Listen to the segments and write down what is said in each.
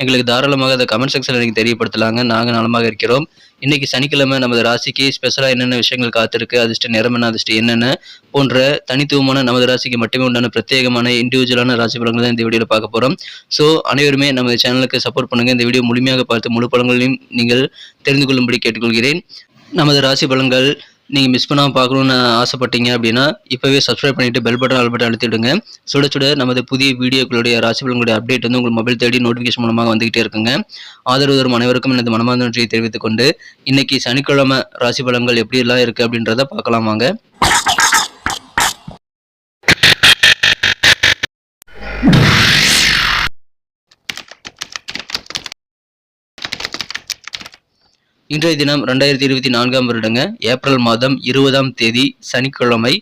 எங்களுக்கு தாராளமாக அதை கமெண்ட் செக்ஷனில் நீங்கள் தெரியப்படுத்தலாங்க. நாங்கள் நலமாக இருக்கிறோம். இன்றைக்கி சனிக்கிழமை நமது ராசிக்கு ஸ்பெஷலாக என்னென்ன விஷயங்கள் காத்திருக்கு அதிர்ஷ்ட நிறம் என்ன அதிர்ஷ்டம் என்னென்ன போன்ற தனித்துவமான நமது ராசிக்கு மட்டுமே உண்டான பிரத்யேகமான இண்டிவிஜுவலான ராசி பலங்கள் தான் இந்த வீடியோவில் பார்க்க போகிறோம் ஸோ அனைவருமே நமது சேனலுக்கு சப்போர்ட் பண்ணுங்கள் இந்த வீடியோ முழுமையாக பார்த்து முழு பலங்களையும் நீங்கள் தெரிந்து கொள்ளும்படி கேட்டுக்கொள்கிறேன். நமது ராசி பலன்கள் நீங்கள் மிஸ் பண்ணாமல் பார்க்கணுன்னு ஆசைப்பட்டீங்க அப்படின்னா இப்போவே சப்ஸ்கிரைப் பண்ணிவிட்டு பெல் பட்டன் ஆல் பட்டன் அழுத்திடுங்க சுட சுட நமது புதிய வீடியோக்களுடைய ராசிபலங்களுடைய அப்டேட் வந்து உங்கள் மொபைல் தேடி நோட்டிஃபிகேஷன் மூலமாக வந்துகிட்டே இருக்குங்க. ஆதரவு தரும் அனைவருக்கும் எனது மனமார்ந்த நன்றியை தெரிவித்துக் கொண்டு இன்னைக்கு சனிக்கிழமை ராசி பலன்கள் எப்படி எல்லாம் இருக்குது அப்படின்றத பார்க்கலாம் வாங்க. இன்றைய தினம் ரெண்டாயிரத்தி இருபத்தி நான்காம் வருடங்க ஏப்ரல் மாதம் இருபதாம் தேதி சனிக்கிழமை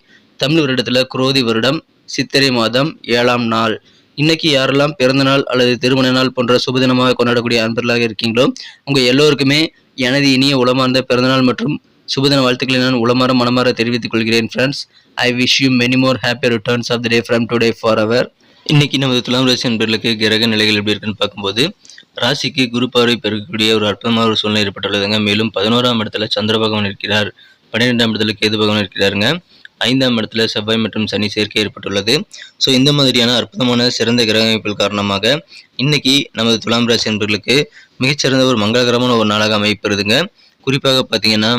தமிழ் வருடத்தில் குரோதி வருடம் சித்திரை மாதம் ஏழாம் நாள். இன்னைக்கு யாரெல்லாம் பிறந்தநாள் அல்லது திருமண நாள் போன்ற சுபதினமாக கொண்டாடக்கூடிய அன்பர்களாக இருக்கீங்களோ உங்கள் எல்லோருக்குமே எனது இனிய உளமார்ந்த பிறந்தநாள் மற்றும் சுபதின வாழ்த்துக்களை நான் உளமாற மனமாற தெரிவித்துக் கொள்கிறேன் friends I wish you many more happy returns of the day from today for our இன்னைக்கு நமது துலாம் ராசி அன்பர்களுக்கு கிரக நிலைகள் எப்படி இருக்குன்னு பார்க்கும்போது ராசிக்கு குரு பார்வை பெறக்கூடிய ஒரு அற்புதமான ஒரு சூழ்நிலை ஏற்பட்டுள்ளதுங்க. மேலும் பதினோராம் இடத்துல சந்திர பகவான் இருக்கிறார். பன்னிரெண்டாம் இடத்துல கேது பகவான் இருக்கிறாருங்க. ஐந்தாம் இடத்துல செவ்வாய் மற்றும் சனி சேர்க்கை ஏற்பட்டுள்ளது. ஸோ இந்த மாதிரியான அற்புதமான சிறந்த கிரக அமைப்புகள் காரணமாக இன்னைக்கு நமது துலாம் ராசி என்பர்களுக்கு மிகச்சிறந்த ஒரு மங்களகரமான ஒரு நாளாக அமைப்பெறுதுங்க குறிப்பாக பார்த்தீங்கன்னா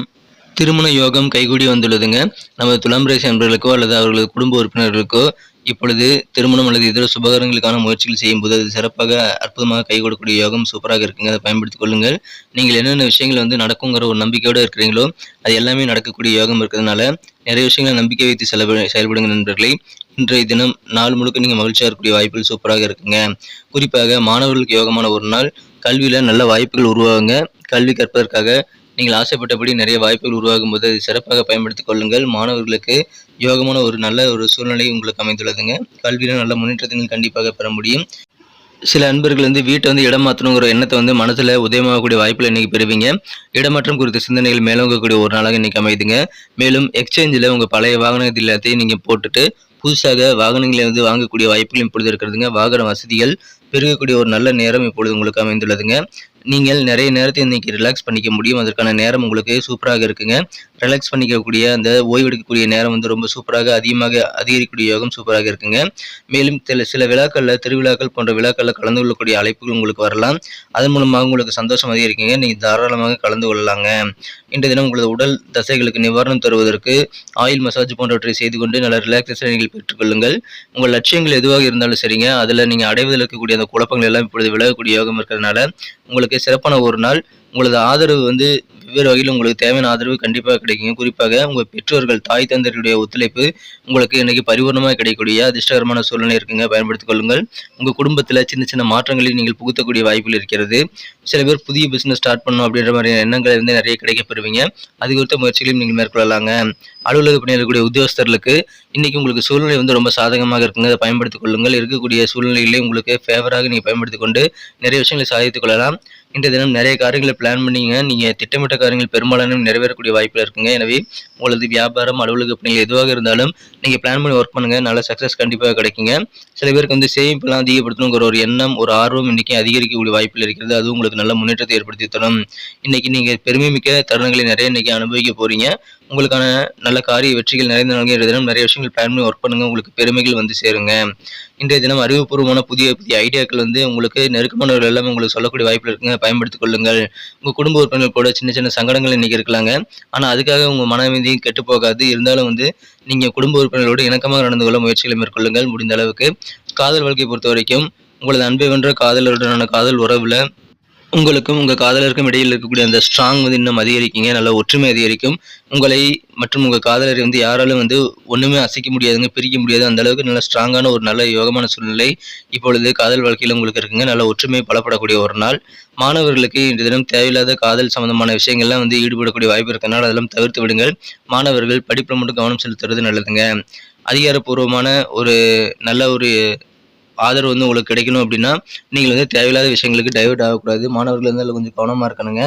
திருமண யோகம் கைகூடி வந்துள்ளதுங்க. நமது துலாம் ராசி அன்பர்களுக்கோ அல்லது அவர்களது குடும்ப உறுப்பினர்களுக்கோ இப்பொழுது திருமணம் அல்லது இதர சுபகாரங்களுக்கான முயற்சிகள் செய்யும்போது அது சிறப்பாக அற்புதமாக கை கொடுக்கக்கூடிய யோகம் சூப்பராக இருக்குங்க. அதை பயன்படுத்திக் கொள்ளுங்கள். நீங்கள் என்னென்ன விஷயங்கள் வந்து நடக்குங்கிற ஒரு நம்பிக்கையோடு இருக்கிறீங்களோ அது எல்லாமே நடக்கக்கூடிய யோகம் இருக்கிறதுனால நிறைய விஷயங்களை நம்பிக்கை வைத்து செலவு செயல்படுங்க நண்பர்களை. இன்றைய தினம் நாள் முழுக்க நீங்கள் மகிழ்ச்சியாக இருக்கக்கூடிய வாய்ப்புகள் சூப்பராக இருக்குங்க. குறிப்பாக மாணவர்களுக்கு யோகமான ஒரு நாள். கல்வியில் நல்ல வாய்ப்புகள் உருவாகுங்க. கல்வி கற்பதற்காக நீங்கள் ஆசைப்பட்டபடி நிறைய வாய்ப்புகள் உருவாகும் போது சிறப்பாக பயன்படுத்திக் கொள்ளுங்கள். மாணவர்களுக்கு யோகமான ஒரு நல்ல ஒரு சூழ்நிலை உங்களுக்கு அமைந்துள்ளதுங்க. கல்வியில் நல்ல முன்னேற்றத்தை நீங்கள் கண்டிப்பாக பெற முடியும். சில அன்பர்கள் வந்து வீட்டை வந்து இடம் மாற்றணுங்கிற எண்ணத்தை வந்து மனசில் உதயமாகக்கூடிய வாய்ப்பில் இன்றைக்கி பெறுவீங்க. இடமாற்றம் குறித்த சிந்தனைகள் மேலோங்கக்கூடிய ஒரு நாளாக இன்றைக்கி அமைதுங்க மேலும் எக்ஸ்சேஞ்சில் உங்கள் பழைய வாகனத்தில் எல்லாத்தையும் நீங்கள் போட்டுட்டு புதுசாக வாகனங்களை வந்து வாங்கக்கூடிய வாய்ப்புகள் இப்பொழுது இருக்கிறதுங்க. வாகன வசதிகள் பெருகக்கூடிய ஒரு நல்ல நேரம் இப்பொழுது உங்களுக்கு அமைந்துள்ளதுங்க. நீங்கள் நிறைய நேரத்தை இன்னைக்கு ரிலாக்ஸ் பண்ணிக்க முடியும். அதற்கான நேரம் உங்களுக்கு சூப்பராக இருக்குங்க. ரிலாக்ஸ் பண்ணிக்கக்கூடிய அந்த ஓய்வெடுக்கக்கூடிய நேரம் வந்து ரொம்ப சூப்பராக அதிகமாக அதிகரிக்கக்கூடிய யோகம் சூப்பராக இருக்குங்க. மேலும் சில சில விழாக்களில் திருவிழாக்கள் போன்ற விழாக்களில் கலந்து கொள்ளக்கூடிய அழைப்புகள் உங்களுக்கு வரலாம். அதன் மூலமாக உங்களுக்கு சந்தோஷம் அதிகரிக்குங்க. நீங்கள் தாராளமாக கலந்து கொள்ளலாங்க. இன்றைய தினம் உங்களது உடல் தசைகளுக்கு நிவாரணம் தருவதற்கு ஆயில் மசாஜ் போன்றவற்றை செய்து கொண்டு நல்ல ரிலாக்ஸேஷன் நீங்கள் பெற்றுக்கொள்ளுங்கள் உங்கள் லட்சியங்கள் எதுவாக இருந்தாலும் சரிங்க. அதில் நீங்கள் அடைவதில் இருக்கக்கூடிய அந்த குழப்பங்கள் எல்லாம் இப்பொழுது விலகக்கூடிய யோகம் இருக்கிறதுனால உங்களுக்கு சிறப்பான ஒரு நாள். உங்களது ஆதரவு வந்து வெவ்வேறு வகையில் உங்களுக்கு தேவையான ஆதரவு கண்டிப்பாக கிடைக்குங்க. குறிப்பாக உங்கள் பெற்றோர்கள் தாய் தந்தருடைய ஒத்துழைப்பு உங்களுக்கு இன்னைக்கு பரிபூர்ணமாக கிடைக்கக்கூடிய அதிர்ஷ்டகரமான சூழ்நிலை இருக்குங்க. பயன்படுத்திக் கொள்ளுங்கள். உங்கள் குடும்பத்தில் சின்ன சின்ன மாற்றங்களை நீங்கள் புகுத்தக்கூடிய வாய்ப்புகள் இருக்கிறது. சில பேர் புதிய பிஸ்னஸ் ஸ்டார்ட் பண்ணணும் அப்படின்ற மாதிரியான எண்ணங்கள் இருந்து நிறைய கிடைக்கப்பெறுவீங்க. அது குறித்த முயற்சிகளையும் நீங்கள் மேற்கொள்ளலாங்க. அலுவலக பணியில் இருக்கக்கூடிய உத்தியோகஸ்தர்களுக்கு இன்னைக்கு உங்களுக்கு சூழ்நிலை வந்து ரொம்ப சாதகமாக இருக்குங்க. அதை பயன்படுத்திக் கொள்ளுங்கள். இருக்கக்கூடிய சூழ்நிலைகளை உங்களுக்கு ஃபேவராக நீங்கள் பயன்படுத்திக் கொண்டு நிறைய விஷயங்களை சாதித்துக் கொள்ளலாம். இன்றைய தினம் நிறைய காரியங்களை பிளான் பண்ணிங்க. நீங்கள் திட்டமிட்ட காரியங்கள் பெரும்பாலான நிறைவேறக்கூடிய வாய்ப்பில் இருக்குங்க. எனவே உங்களது வியாபாரம் அலுவலக பணிகள் எதுவாக இருந்தாலும் நீங்கள் பிளான் பண்ணி ஒர்க் பண்ணுங்கள் நல்ல சக்ஸஸ் கண்டிப்பாக கிடைக்குங்க. சில பேருக்கு வந்து சேமிப்பெல்லாம் அதிகப்படுத்தணுங்கிற ஒரு எண்ணம் ஒரு ஆர்வம் இன்றைக்கி அதிகரிக்கக்கூடிய வாய்ப்பில் இருக்கிறது. அது உங்களுக்கு நல்ல முன்னேற்றத்தை ஏற்படுத்தி தரும். இன்னைக்கு நீங்கள் பெருமை மிக்க தருணங்களை நிறைய இன்றைக்கி அனுபவிக்க போகிறீங்க உங்களுக்கான நல்ல காரிய வெற்றிகள் நிறைந்த நாள்கள் தினம் நிறைய விஷயங்கள் பிளான் பண்ணி ஒர்க் பண்ணுங்க. உங்களுக்கு பெருமைகள் வந்து சேருங்க. இன்றைய தினம் அறிவுபூர்வமான புதிய புதிய ஐடியாக்கள் வந்து உங்களுக்கு நெருக்கமானவர்கள் எல்லாமே உங்களுக்கு சொல்லக்கூடிய வாய்ப்பில் இருக்குங்க. பயன்படுத்திக் கொள்ளுங்கள். உங்கள் குடும்ப உறுப்பினர்கள் கூட சின்ன சின்ன சங்கடங்கள் இன்றைக்கி இருக்கலாங்க. ஆனால் அதுக்காக உங்கள் மனமீதியும் கெட்டு போகாது. இருந்தாலும் வந்து நீங்கள் குடும்ப உறுப்பினர்களோடு இணக்கமாக நடந்து கொள்ள முயற்சிகளை மேற்கொள்ளுங்கள் முடிந்த அளவுக்கு. காதல் வாழ்க்கையை பொறுத்த வரைக்கும் உங்களது அன்பை வென்ற காதலருடனான காதல் உறவில் உங்களுக்கும் உங்கள் காதலருக்கும் இடையில் இருக்கக்கூடிய அந்த ஸ்ட்ராங் வந்து இன்னும் அதிகரிக்குங்க. நல்ல ஒற்றுமை அதிகரிக்கும். உங்களை மற்றும் உங்கள் காதலரை வந்து யாராலும் வந்து ஒன்றுமே அசைக்க முடியாதுங்க பிரிக்க முடியாது. அந்த அளவுக்கு நல்ல ஸ்ட்ராங்கான ஒரு நல்ல யோகமான சூழ்நிலை இப்பொழுது காதல் வாழ்க்கையில் உங்களுக்கு இருக்குங்க. நல்ல ஒற்றுமை பலப்படக்கூடிய ஒரு நாள். மாணவர்களுக்கு இன்று தினம் தேவையில்லாத காதல் சம்பந்தமான விஷயங்கள்லாம் வந்து ஈடுபடக்கூடிய வாய்ப்பு இருக்கனால அதெல்லாம் தவிர்த்து விடுங்கள். மாணவர்கள் படிப்பில் மட்டும் கவனம் செலுத்துறது நல்லதுங்க. அதிகாரப்பூர்வமான ஒரு நல்ல ஒரு ஆதரவு வந்து உங்களுக்கு கிடைக்கணும் அப்படின்னா நீங்கள் வந்து தேவையில்லாத விஷயங்களுக்கு டைவெர்ட் ஆகக்கூடாது. மாணவர்கள் வந்து அதில் கொஞ்சம் கவனமாக இருக்கணுங்க.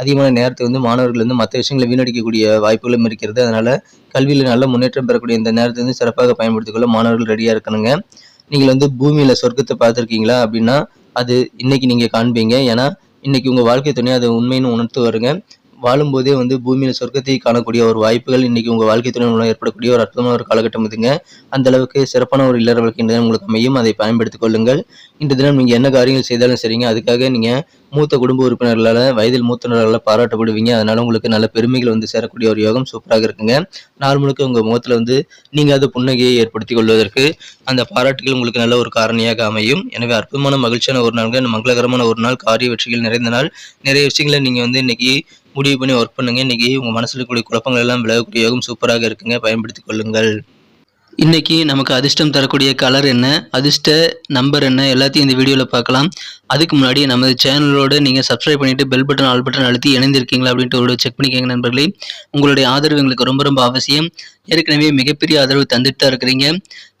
அதிகமான நேரத்தை வந்து மாணவர்கள் வந்து மற்ற விஷயங்களை வீணடிக்கக்கூடிய வாய்ப்புகளும் இருக்கிறது. அதனால் கல்வியில் நல்ல முன்னேற்றம் பெறக்கூடிய இந்த நேரத்தை வந்து சிறப்பாக பயன்படுத்திக்கொள்ள மாணவர்கள் ரெடியாக இருக்கணுங்க. நீங்கள் வந்து பூமியில் சொர்க்கத்தை பார்த்துருக்கீங்களா அப்படின்னா அது இன்னைக்கு நீங்கள் காண்பீங்க. ஏன்னா இன்னைக்கு உங்கள் வாழ்க்கை துணை அதை உண்மைன்னு உணர்த்து வருங்க வாழும்போதே வந்து பூமியில் சொர்க்கத்தை காணக்கூடிய ஒரு வாய்ப்புகள் இன்றைக்கி உங்கள் வாழ்க்கை துணை மூலம் ஏற்படக்கூடிய ஒரு அற்புதமான ஒரு காலகட்டம் இதுங்க. அந்த அளவுக்கு சிறப்பான ஒரு இல்லற வாழ்க்கை தினம் உங்களுக்கு அமையும். அதை பயன்படுத்திக் கொள்ளுங்கள். இந்த தினம் நீங்கள் என்ன காரியங்கள் செய்தாலும் சரிங்க. அதுக்காக நீங்கள் மூத்த குடும்ப உறுப்பினர்களால் வயதில் மூத்தவர்களால் பாராட்டப்படுவீங்க. அதனால் உங்களுக்கு நல்ல பெருமைகள் வந்து சேரக்கூடிய ஒரு யோகம் சூப்பராக இருக்குங்க. நாள் முழுக்க உங்கள் முகத்தில் வந்து நீங்கள் அது புன்னகையை ஏற்படுத்திக் கொள்வதற்கு அந்த பாராட்டுகள் உங்களுக்கு நல்ல ஒரு காரணியாக அமையும். எனவே அற்புதமான மகிழ்ச்சியான ஒரு நாள் மங்களகரமான ஒரு நாள் காரிய வெற்றிகள் நிறைந்த நாள். நிறைய விஷயங்களை நீங்கள் வந்து இன்னைக்கு முடிவு பண்ணி ஒர்க் பண்ணுங்க. இன்னைக்கு உங்க மனசுல இருக்கக்கூடிய குழப்பங்கள் எல்லாம் விலகக்கூடிய யோகம் சூப்பராக இருக்குங்க. பயன்படுத்திக் கொள்ளுங்கள். இன்னைக்கு நமக்கு அதிர்ஷ்டம் தரக்கூடிய கலர் என்ன? அதிர்ஷ்ட நம்பர் என்ன? எல்லாத்தையும் இந்த வீடியோவில் பார்க்கலாம். அதுக்கு முன்னாடி நமது சேனலோட நீங்கள் சப்ஸ்கிரைப் பண்ணிட்டு பெல் பட்டன் ஆல் பட்டன் அழுத்தி இணைந்திருக்கீங்களா அப்படின்ட்டு ஒரு செக் பண்ணிக்கோங்க நண்பர்களே. உங்களுடைய ஆதரவு எங்களுக்கு ரொம்ப ரொம்ப அவசியம். ஏற்கனவே மிகப்பெரிய ஆதரவு தந்துட்டு தான் இருக்கிறீங்க.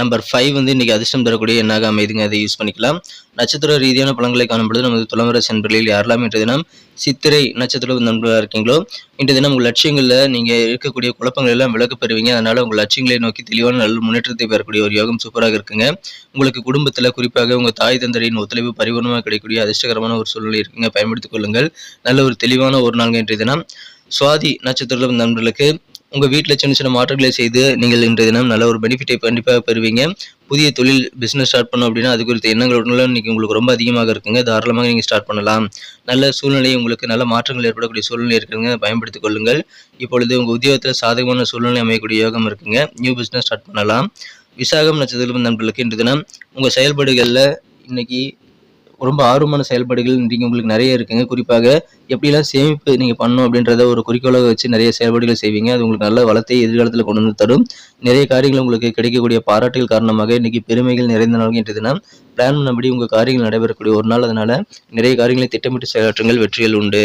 நம்பர் ஃபைவ் வந்து இன்னைக்கு அதிர்ஷ்டம் தரக்கூடிய எண்ணாக அமைதுங்க. அதை யூஸ் பண்ணிக்கலாம். நட்சத்திர ரீதியான பழங்களை காணும்பொழுது நமது துளவரசு நண்பர்களில் யாரெல்லாம் இன்றைய தினம் சித்திரை நட்சத்திர நண்பர்களாக இருக்கீங்களோ இன்றைய தினம் உங்கள் லட்சியங்களில் நீங்கள் இருக்கக்கூடிய குழப்பங்கள் எல்லாம் விலக்கு பெறுவீங்க. அதனால் உங்கள் லட்சியங்களை நோக்கி தெளிவான நல்ல முன்னேற்றத்தை பெறக்கூடிய ஒரு யோகம் சூப்பராக இருக்குங்க. உங்களுக்கு குடும்பத்தில் குறிப்பாக உங்கள் தாய் தந்தரின் ஒத்துழைப்பு பரிபூர்ணமாக கிடைக்கக்கூடிய அதிர்ஷ்டகரமான ஒரு சூழ்நிலை இருக்குங்க. பயன்படுத்திக் கொள்ளுங்கள். நல்ல ஒரு தெளிவான ஒரு நாள்ங்க இன்றைய தினம். சுவாதி நட்சத்திர நண்பர்களுக்கு உங்கள் வீட்டில் சின்ன சின்ன மாற்றங்களை செய்து நீங்கள் இன்றைய தினம் நல்ல ஒரு பெனிஃபிட்டை கண்டிப்பாக பெறுவீங்க. புதிய தொழில் பிஸ்னஸ் ஸ்டார்ட் பண்ணோம் அப்படின்னா அது குறித்த எண்ணங்கள் இன்றைக்கி உங்களுக்கு ரொம்ப அதிகமாக இருக்குங்க. தாராளமாக நீங்கள் ஸ்டார்ட் பண்ணலாம். நல்ல சூழ்நிலை உங்களுக்கு நல்ல மாற்றங்கள் ஏற்படக்கூடிய சூழ்நிலை இருக்குங்க. பயன்படுத்திக் கொள்ளுங்கள். இப்பொழுது உங்கள் உத்தியோகத்தில் சாதகமான சூழ்நிலை அமையக்கூடிய யோகம் இருக்குங்க. நியூ பிஸ்னஸ் ஸ்டார்ட் பண்ணலாம். விசாகம் நட்சத்திரம் நண்பர்களுக்கு இன்று தினம் உங்கள் செயல்பாடுகளில் இன்னைக்கு ரொம்ப ஆர்வமான செயல்பாடுகள் இன்றைக்கு உங்களுக்கு நிறைய இருக்குங்க. குறிப்பாக எப்படிலாம் சேமிப்பு நீங்கள் பண்ணணும் அப்படின்றத ஒரு குறிக்கோளாக வச்சு நிறைய செயல்பாடுகள் செய்வீங்க. அது உங்களுக்கு நல்ல வளத்தை எதிர்காலத்தில் கொண்டு வந்து தரும். நிறைய காரியங்கள் உங்களுக்கு கிடைக்கக்கூடிய பாராட்டுகள் காரணமாக இன்றைக்கி பெருமைகள் நிறைந்த நாள் இன்று தினம். பிளான் பண்ணபடி உங்கள் காரியங்கள் நடைபெறக்கூடிய ஒரு நாள். அதனால் நிறைய காரியங்களை திட்டமிட்டு செயலாற்றுங்கள். வெற்றிகள் உண்டு.